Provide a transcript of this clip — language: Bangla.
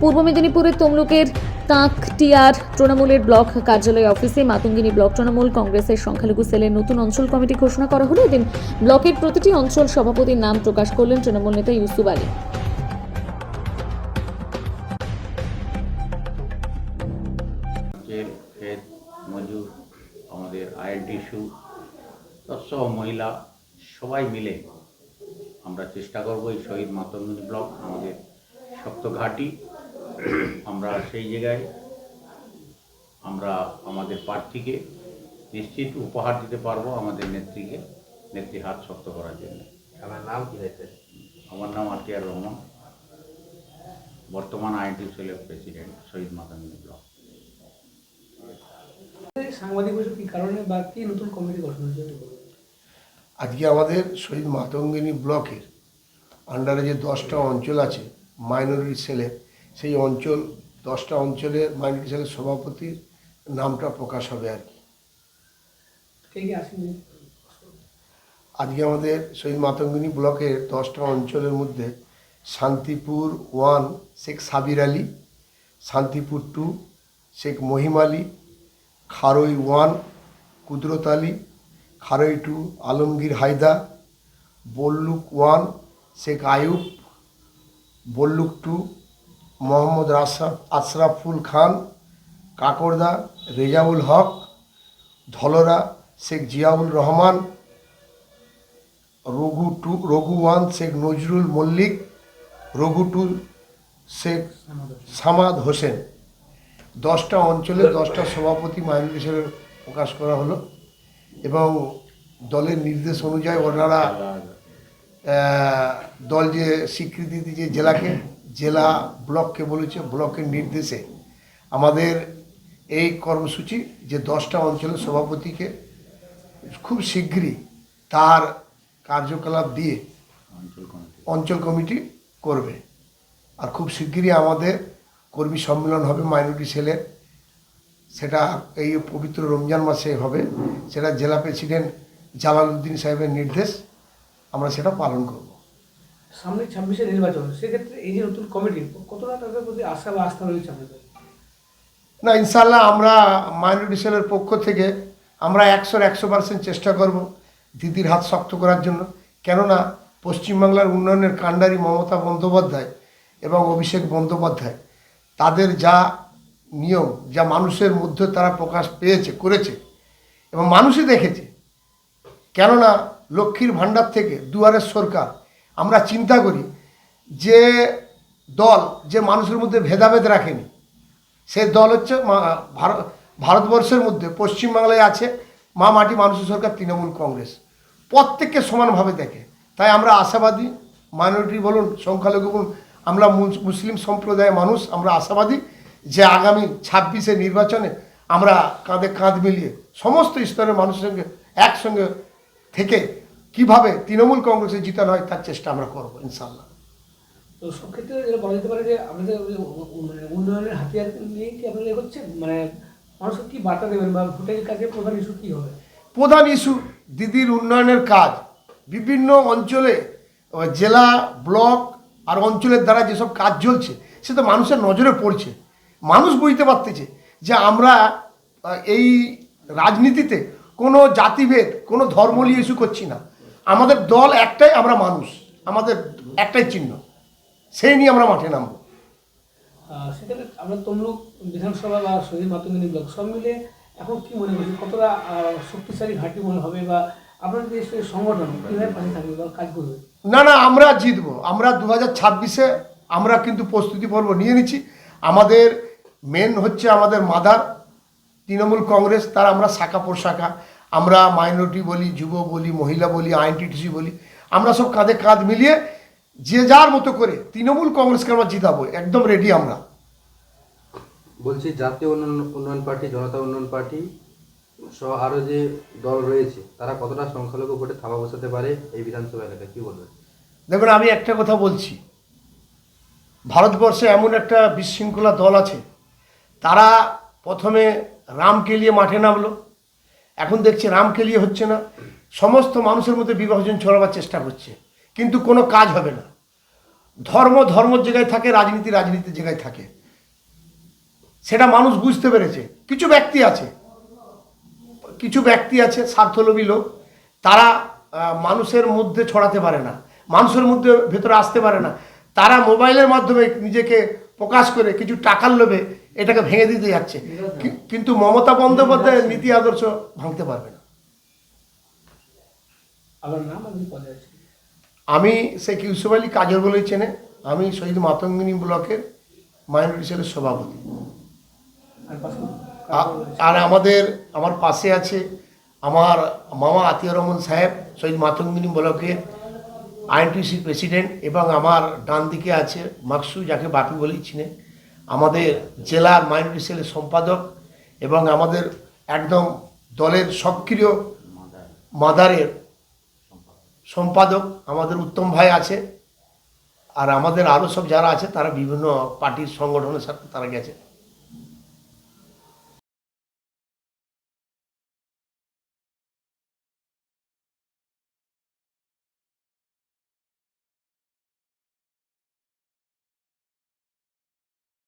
পূর্ব মেদিনীপুরের তমলুকের তাঁকটিয়ার তৃণমূলের ব্লক কার্যালয় অফিসে মাতঙ্গিনী ব্লক তৃণমূল কংগ্রেসের সংখ্যালঘু সেলের নতুন অঞ্চল কমিটি ঘোষণা করা হলো। এদিন ব্লকের প্রতিটি অঞ্চল সভাপতির নাম প্রকাশ করলেন তৃণমূল নেতা ইউসুফ আলী। আমাদের আয়ের টিস্যু তৎসহ মহিলা সবাই মিলে আমরা চেষ্টা করব এই শহীদ মাতঙ্গিনী ব্লক, আমাদের শক্ত ঘাঁটি আমরা সেই জায়গায় আমরা আমাদের প্রার্থীকে নিশ্চিত উপহার দিতে পারব আমাদের নেত্রীকে। নেত্রী হাত শক্ত করার জন্য। আমার নাম কি হয়েছে? আমার নাম আতিয়ার রহমান। বর্তমান আইনটি সেলের প্রেসিডেন্ট শহীদ মাতঙ্গিনী ব্লক সাংবাদিক বৈঠক কি কারণে বা কি নতুন কমিটি জন্য করবেন? আজকে আমাদের শহীদ মাতঙ্গিনী ব্লকের আন্ডারে যে দশটা অঞ্চল আছে মাইনরিটি সেলের সেই অঞ্চল দশটা অঞ্চলের মাইনরিটি সেলের সভাপতির নামটা প্রকাশ হবে আর কি। আজকে আমাদের শহীদ মাতঙ্গিনী ব্লকের দশটা অঞ্চলের মধ্যে Shantipur one Sheikh Sabir Ali Shantipur two Sheikh Mahim Ali Kharai one Kudrat Ali Kharai two Alamgir Hayda Balluk one Sheikh Ayub Balluk two Mohammad Rashad Ashraful Khan, Kakarda, Rezaul Haque, Dholra, Sheikh Ziaul Rahman, Raghu two, Raghu one, Sheikh Nazrul Mallick, Raghu two, Sheikh Samad Hossain. দশটা অঞ্চলে দশটা সভাপতি মাইনরিটি হিসেবে প্রকাশ করা হলো এবং দলের নির্দেশ অনুযায়ী ওনারা দল যে স্বীকৃতি দিয়েছে জেলাকে জেলা ব্লককে বলেছে ব্লকের নির্দেশে। আমাদের এই কর্মসূচি যে দশটা অঞ্চলের সভাপতিকে খুব শীঘ্রই তার কার্যকলাপ দিয়ে অঞ্চল কমিটি। করবে। আর খুব শিগগিরই আমাদের কর্মী সম্মেলন হবে মাইনরিটি সেলের। সেটা এই পবিত্র রমজান মাসে হবে। সেটা জেলা প্রেসিডেন্ট জালালউদ্দিন সাহেবের নির্দেশ। আমরা সেটা পালন করব। সামনে ছাব্বিশে নির্বাচন, সেক্ষেত্রে এই যে নতুন কমিটি কতটা তাদের প্রতি আশা বা আস্থা রয়েছে আপনাদের? না ইনশাল্লাহ আমরা মাইনরিটি সেলের পক্ষ থেকে আমরা একশোর একশো পার্সেন্ট চেষ্টা করব দিদির হাত শক্ত করার জন্য। কেননা, পশ্চিমবাংলার উন্নয়নের কাণ্ডারি মমতা বন্দ্যোপাধ্যায় এবং অভিষেক বন্দ্যোপাধ্যায়, তাদের যা নিয়ম, যা মানুষের মধ্যে তারা প্রকাশ পেয়েছে, করেছে এবং মানুষই দেখেছে। কেননা, লক্ষ্মীর ভাণ্ডার থেকে দুয়ারের সরকার আমরা চিন্তা করি যে দল যে মানুষের মধ্যে ভেদাভেদ রাখেনি, সেই দল হচ্ছে ভারত ভারতবর্ষের মধ্যে পশ্চিমবাংলায় আছে মা মাটি মানুষের সরকার তৃণমূল কংগ্রেস। প্রত্যেককে সমানভাবে দেখে। তাই আমরা আশাবাদী মাইনরিটি বলুন, সংখ্যালঘু বলুন, আমরা মুসলিম সম্প্রদায়ের মানুষ, আমরা আশাবাদী যে আগামী ছাব্বিশে নির্বাচনে আমরা কাঁধে কাঁধ মিলিয়ে সমস্ত স্তরের মানুষের সঙ্গে একসঙ্গে থেকে কীভাবে তৃণমূল কংগ্রেসে জিতানো হয় তার চেষ্টা আমরা করব ইনশাল্লাহ তো সব ক্ষেত্রে যেটা বলা যেতে পারে যে আপনাদের মানে উন্নয়নের হাতিয়ার নিয়ে কি আপনারা মানে মানুষকে কি বার্তা দেবেন বা ভোটের কাজে প্রধান ইস্যু কি হবে? প্রধান ইস্যু দিদির উন্নয়নের কাজ। বিভিন্ন অঞ্চলে জেলা ব্লক আর অঞ্চলের দ্বারা যেসব কাজ চলছে সে তো মানুষের নজরে পড়ছে। মানুষ বুঝতে পারতেছে যে আমরা এই রাজনীতিতে কোনো জাতিভেদ কোনো ধর্ম নিয়ে ইস্যু করছি না। আমাদের দল একটাই আমরা মানুষ আমাদের একটাই চিহ্ন। সেই নিয়ে আমরা মাঠে নামবো। সেক্ষেত্রে আমরা তমলুক বিধানসভা বা শহীদ মাতঙ্গিনী ব্লক সব মিলে এখন কি মনে করছি কতটা শক্তিশালী ঘাঁটি মনে হবে বা আপনাদের যে সংগঠন কীভাবে পাশে থাকবে বা কাজ করবে? না না আমরা জিতবো। আমরা দু হাজার ছাব্বিশে আমরা কিন্তু প্রস্তুতি পর্ব নিয়ে নিচ্ছি। আমাদের মেন হচ্ছে আমাদের মাদার তৃণমূল কংগ্রেস তার আমরা শাখা প্রশাখা। আমরা মাইনরিটি বলি যুব বলি মহিলা বলি আইনটিটিসি বলি আমরা সব কাঁধে কাঁধ মিলিয়ে যে যার মতো করে তৃণমূল কংগ্রেসকে আমরা জিতাবো একদম রেডি আমরা। বলছি জাতীয় উন্নয়ন উন্নয়ন পার্টি জনতা উন্নয়ন পার্টি সহ আরও যে দল রয়েছে তারা কতটা সংখ্যালঘু ভোটে থামা বসাতে পারে এই বিধানসভা এলাকায় কী বলবেন? দেখুন আমি একটা কথা বলছি। ভারতবর্ষে এমন একটা বিশৃঙ্খলা দল আছে তারা প্রথমে রামকে নিয়ে মাঠে নামলো এখন দেখছে রামকে নিয়ে হচ্ছে না। সমস্ত মানুষের মধ্যে বিভাজন ছড়াবার চেষ্টা করছে। কিন্তু কোনো কাজ হবে না। ধর্ম ধর্মের জায়গায় থাকে, রাজনীতি রাজনীতির জায়গায় থাকে। সেটা মানুষ বুঝতে পেরেছে। কিছু ব্যক্তি আছে। কিছু ব্যক্তি আছে, স্বার্থলোভী লোক। তারা মানুষের মধ্যে ছড়াতে পারে না। মানুষের মধ্যে ভেতরে আসতে পারে না। তারা মোবাইলের মাধ্যমে নিজেকে প্রকাশ করে কিছু টাকার লোভে এটাকে ভেঙে দিতে যাচ্ছে। কিন্তু মমতা বন্দ্যোপাধ্যায়ের নীতি আদর্শ ভাঙতে পারবে না। আমি শেখ ইউসুফ আলী কাজর বলেই চেনে। আমি শহীদ মাতঙ্গিনী ব্লকের মাইনরিটি সেলের সভাপতি। আর আমাদের আমার পাশে আছে আমার মামা আতিয়ার রহমান সাহেব শহীদ মাতঙ্গিনী ব্লকের আইএনটিসি প্রেসিডেন্ট এবং আমার ডান দিকে আছে মাকসু যাকে বাপি বলেই চিনে। আমাদের জেলার মাইনরিটি সেলের সম্পাদক এবং আমাদের একদম দলের সক্রিয় মাদারের সম্পাদক আমাদের উত্তম ভাই আছে। আর আমাদের আরও সব যারা আছে, তারা বিভিন্ন পার্টির সংগঠনের সাথে তারা গেছে।